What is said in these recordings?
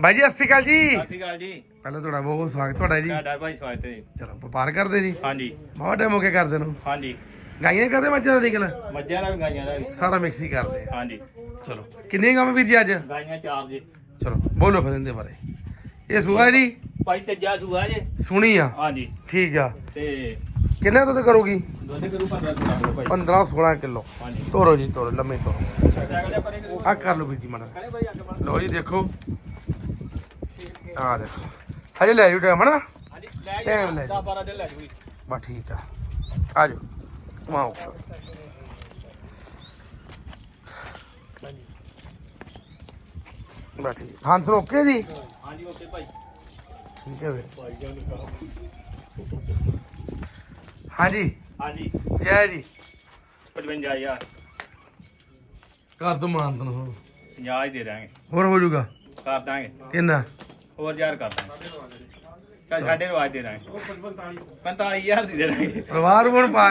ਬਾਈ ਜੀ ਸਤਿ ਸ਼੍ਰੀ ਅਕਾਲ ਜੀ। ਸਤਿ ਸ਼੍ਰੀ ਅਕਾਲ ਜੀ। ਪਹਿਲਾਂ ਤੁਹਾਡਾ ਬਹੁਤ ਸਵਾਗਤ ਤੁਹਾਡਾ ਜੀ। ਤੁਹਾਡਾ ਭਾਈ ਸਵਾਗਤ ਹੈ ਜੀ। ਚਲੋ ਵਪਾਰ ਕਰਦੇ ਜੀ। ਹਾਂਜੀ। ਬਹੁਤ ਟਾਈਮ ਹੋ ਗਿਆ ਕਰਦੇ ਨੂੰ। ਹਾਂਜੀ। ਗਾਈਆਂ ਕਰਦੇ ਮੱਝਾਂ ਦਾ ਨਿਕਲ? ਮੱਝਾਂ ਦਾ ਵੀ ਗਾਈਆਂ ਦਾ ਵੀ। ਸਾਰਾ ਮਿਕਸ ਹੀ ਕਰਦੇ ਆ। ਹਾਂਜੀ। ਚਲੋ ਕਿੰਨੇ ਕੰਮ ਵੀਰ ਜੀ ਅੱਜ? ਗਾਈਆਂ ਚਾਰ ਜੀ। ਚਲੋ ਬੋਲੋ ਫਿਰ ਇਹਦੇ ਬਾਰੇ। ਇਹ ਸੂਆ ਜੀ? ਭਾਈ ਤੇਜਾ ਸੂਆ ਜੇ। ਸੁਣੀ ਆ। ਹਾਂਜੀ। ਠੀਕ ਆ। ਤੇ ਕਿੰਨੇ ਦੁੱਧ ਕਰੋਗੀ? ਦੁੱਧ ਕਰੂ 15 ਕਿਲੋ ਭਾਈ। 15 16 ਕਿਲੋ। ਹਾਂਜੀ। ਤੋਰੋ ਜੀ ਤੋਰੋ ਲੰਮੇ ਤੋਰੋ। ਆ ਕਰ ਲਓ ਵੀਰ ਜੀ ਮਾੜਾ ਕਰੇ ਭਾਈ ਅੱਗੇ ਬਣ ਲਓ ਜੀ ਦੇਖੋ। ਆ ਦੇਖੋ ਹਜੇ ਲੈ ਜੂ ਟਾਈਮ ਹਨਾ? ਹਾਂਜੀ ਲੈ ਲੈ ਜਾ 12 ਦਿਨ ਲੈ ਜੂਗੀ ਬਸ ਠੀਕ ਆ। ਆ ਜਾਓ ਵਾਓ ਬਸ ਠੀਕ। ਹਾਂ ਤੁਹਾਨੂੰ ਓਕੇ ਜੀ ਹਾਂਜੀ ਓਕੇ ਭਾਈ। ਠੀਕ ਹੈ ਵੀਰ ਹਾਂਜੀ। ਹਾਂਜੀ। ਜੈ ਜੀ। 55000 ਕਰ ਦੋ ਮਾਨ ਤਨ ਹੋਰ 50 ਹੀ ਦੇ ਦਾਂਗੇ ਹੋਰ ਹੋ ਜਾਊਗਾ? ਕਰ ਦਾਂਗੇ। ਕਿੰਨਾ? ਹੋਰ ਯਾਰ ਕਰ ਦਾਂਗੇ ਚੱਲ ਸਾਡੇ ਰਵਾਜ ਦੇ ਦਾਂਗੇ। 45000 ਦੀ ਦੇ ਦਾਂਗੇ। ਪਰਿਵਾਰ ਹੁਣ ਪਾ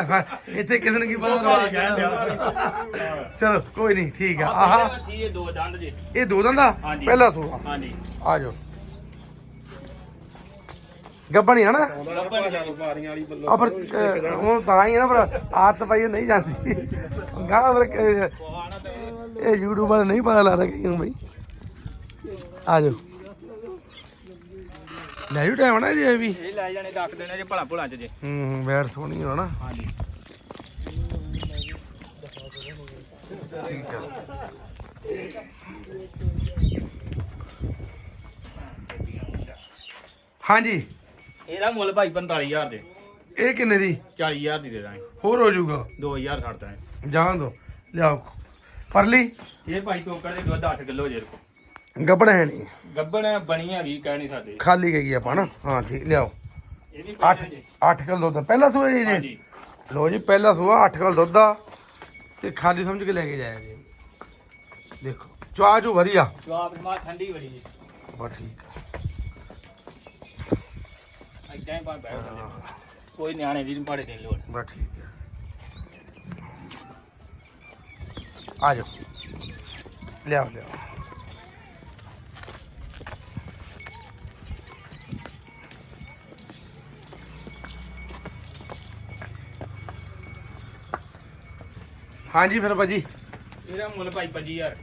ਇੱਥੇ ਕਿਸੇ ਨੂੰ ਕੀ ਪਤਾ ਰਵਾ ਚਲੋ ਕੋਈ ਨਹੀਂ ਠੀਕ ਆ। ਆਹਾ ਸੀ ਇਹ ਦੋ ਦੰਦ ਜੀ। ਇਹ ਦੋ ਦੰਦਾ ਹਾਂਜੀ। ਪਹਿਲਾ ਸੂਆ ਹਾਂਜੀ। ਆ ਜਾਓ। ਗੱਬਣੀ ਹੈ ਨਾ? ਆ ਪਰ ਅਹ, ਹੁਣ ਤਾਂ ਹੀ ਹੈ ਨਾ ਪਰ ਆਦਤ ਪਈ ਨਹੀਂ ਜਾਂਦੀ। ਗਾਹ ਫਿਰ ਕ- ਇਹ YouTube ਵਾਲੇ ਨਹੀਂ ਪਤਾ ਲੱਗਦਾ ਕਿ ਕਿਉਂ ਬਈ। ਆ ਜਾਓ। ਲੈ ਜੂ ਟਾਈਮ ਨਾ ਜੀ ਵੀ। ਇਹ ਲੈ ਜਾਣੇ ਰੱਖ ਦੇਣੇ ਜੇ ਭਲਾ ਭੁਲਾ ਚ ਜੇ। ਹੂੰ ਹੂੰ ਬੈਠ ਸੋਹਣੀ ਹੋ ਨਾ। ਹਾਂਜੀ। ਠੀਕ ਆ ਹਾਂਜੀ। ਇਹਦਾ ਮੁੱਲ ਭਾਈ 45000 ਦੇ। ਇਹ ਕਿੰਨੇ ਦੀ? 40000 ਦੀ ਦੇ ਦਾਂਗੇ। ਹੋਰ ਹੋ ਜਾਊਗਾ। 2000 ਛੱਡ ਦਾਂਗੇ। ਜਾਣ ਦੋ। ਲਿਆਓ। ਪਰਲੀ। ਇਹ ਭਾਈ ਤੋਕੜ ਦੇ ਦੁੱਧ 8 ਕਿਲੋ ਜੇ ਕੋ ਗੱਬੜ ਹੈ ਨਹੀਂ। ਗੱਬਣ ਬਣੀ ਹੈਗੀ ਕਹਿ ਨਹੀਂ ਸਕਦੇ। ਖਾਲੀ ਗਈ ਆਪਾਂ ਨਾ। ਹਾਂ ਠੀਕ ਲਿਆਓ। ਇਹ ਵੀ 8 8 ਕਿਲੋ ਦੁੱਧ। ਪਹਿਲਾ ਸੂਆ ਜੀ ਹਾਂਜੀ। ਲੋ ਜੀ ਪਹਿਲਾ ਸੂਆ 8 ਕਿਲੋ ਦੁੱਧ ਆ। ਤੇ ਖਾਲੀ ਸਮਝ ਕੇ ਲੈ ਕੇ ਜਾਇਆ ਜੀ। ਦੇਖੋ ਚਾਹ ਚੋ ਵਧੀਆ? ਜਵਾਬ ਮਾ ਠੰਡੀ ਬੜੀ ਜੀ। ਬਸ ਠੀਕ ਆ। ਐਦਾਂ ਹੀ ਪਾ ਬੈਠ ਜਾਂਦੇ ਕੋਈ ਨਿਆਣੇ ਦੀ ਨਹੀਂ ਪਾੜੇ ਦੇ ਲੋੜ। ਬਸ ਠੀਕ ਆ। ਆ ਜਾਓ। ਲਿਆਓ ਲਿਆਓ। ਹਾਂਜੀ ਫਿਰ ਭਾਜੀ। ਇਹਦਾ ਮੁੱਲ ਭਾਈ 25000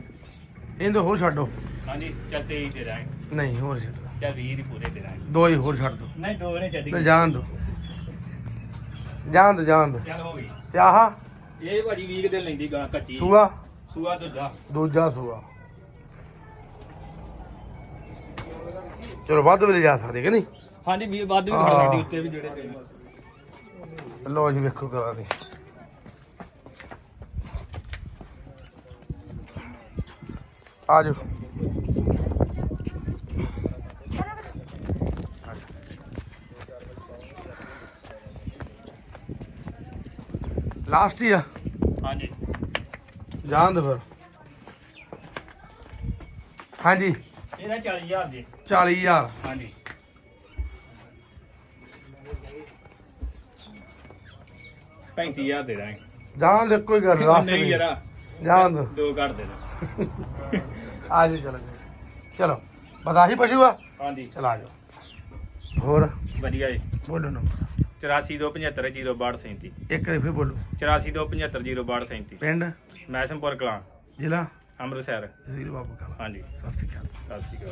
ਇਹਨੂੰ ਹੋਰ ਛੱਡੋ ਹਾਂਜੀ ਚੱਲ 23 ਦੇ ਦਾਂਗੇ। ਨਹੀਂ ਹੋਰ ਛੱਡੋ ਚੱਲ 20 ਦੀ ਪੂਰੇ ਦੇ ਦਾਂਗੇ ਦੋ ਹੀ ਹੋਰ ਛੱਡ ਦੋ। ਨਹੀਂ ਦੋ ਨੇ ਚੱਲੀ ਲੈ ਜਾਣ ਦੋ। ਜਾਣ ਦੋ ਜਾਣ ਦੋ। ਚੱਲ ਹੋ ਗਈ। ਤੇ ਆਹ ਇਹ ਭਾਜੀ 20 ਦਿਨ ਲੈਂਦੀ ਗਾਂ ਕੱਚੀ ਸੂਆ? ਸੂਆ ਦੁੱਧਾ ਦੂਜਾ ਸੂਆ। ਚਲੋ ਵੱਧ ਵੀ ਲਿਜਾ ਸਕਦੇ ਕਿ ਨਹੀਂ? ਹਾਂਜੀ ਵੀ ਵੱਧ ਵੀ ਹਾਂ। ਖੜ ਸਕਦੀ ਉੱਤੇ ਵੀ ਜਿਹੜੇ ਤੇ ਲੋ ਜੀ ਵੇਖੋ ਕਰਾ ਦੇ। ਆ ਜਾਓ। ਲਾਸਟ ਹੀ ਆ। ਹਾਂਜੀ। ਜਾਣ ਦੋ ਫਿਰ। ਹਾਂਜੀ। ਇਹਦਾ 40000 ਜੀ 40000 ਹਾਂਜੀ। ਪੈਂਤੀ ਹਜ਼ਾਰ ਦੇ ਦਾਂਗੇ। ਜਾਣ ਦੇ ਕੋਈ ਗੱਲ ਲਾਸਟ ਨਹੀਂ ਯਾਰਾ ਜਾਣ ਦੋ ਦੋ ਘੱਟ ਦੇ ਦਾਂ ਆ ਜਾਓ ਚਲੋ ਜੀ। ਚਲੋ ਬਤਾਹੀ ਪਸ਼ੂ ਆ? ਹਾਂਜੀ। ਚਲ ਆ ਜਾਓ। ਹੋਰ? ਵਧੀਆ ਜੀ। ਬੋਲੋ ਨੰਬਰ। 8427506237 ਇੱਕ ਵਾਰੀ ਫਿਰ ਬੋਲੋ। 8427506237 ਪਿੰਡ? ਮੈਸਮਪੁਰ ਕਲਾਂ। ਜ਼ਿਲ੍ਹਾ? ਅੰਮ੍ਰਿਤਸਰ। ਜ਼ੀਰੋ ਬਾਬੂ ਕਲਾ। ਹਾਂਜੀ। ਸਤਿ ਸ਼੍ਰੀ ਅਕਾਲ। ਸਤਿ ਸ਼੍ਰੀ ਅਕਾਲ।